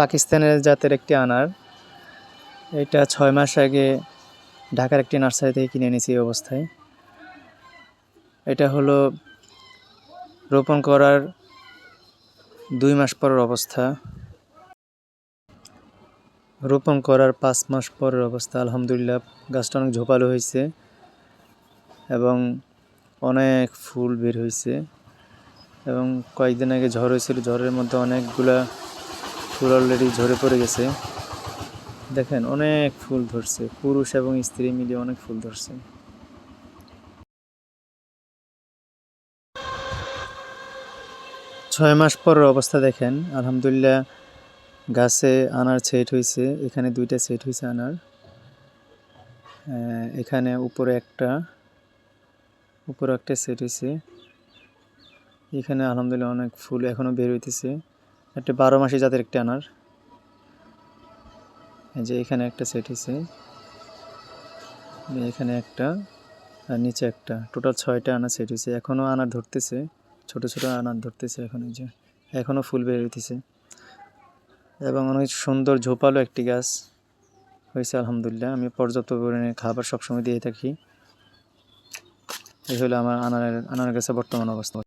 পাকিস্তানের জাতের একটি আনার। এটা ছয় মাস আগে ঢাকার একটি নার্সারি থেকে কিনে এনেছি এই অবস্থায়। এটা হলো রোপণ করার দুই মাস পরের অবস্থা। রোপণ করার পাঁচ মাস পরের অবস্থা, আলহামদুলিল্লাহ। গাছটা অনেক ঝোপালো হয়েছে এবং অনেক ফুল বের হয়েছে এবং কয়েকদিন আগে ঝড় হয়েছিল। ঝড়ের মধ্যে অনেকগুলা ফুল অলরেডি ঝরে পড়ে গেছে। দেখেন, অনেক ফুল ধরছে। পুরুষ এবং স্ত্রী মিলিয়ে অনেক ফুল ধরছে। ছয় মাস পরের অবস্থা দেখেন। আলহামদুলিল্লাহ, গাছে আনার সেট হয়েছে। এখানে দুইটা সেট হয়েছে আনার। এখানে উপরে একটা উপরে একটা সেট হয়েছে। এখানে আলহামদুলিল্লাহ অনেক ফুল এখনও বের হইতেছে। একটা বারো মাসি জাতের একটা আনার। এই যে এখানে একটা সেট হয়েছে এখানে একটা, আর নিচে একটা। টোটাল ছয়টা আনার সেট হয়েছে এখনও আনার ধরতেছে। ছোট ছোট আনার ধরতেছে এখন এই যে। এখনও ফুল বের হইতেছে। এবং অনেক সুন্দর ঝোপালো একটি গাছ হয়েছে আলহামদুলিল্লাহ। আমি পর্যাপ্ত পরিমাণে খাবার সবসময় দিয়ে থাকি। এই হলো আমার আনারের আনার গাছের বর্তমান অবস্থা।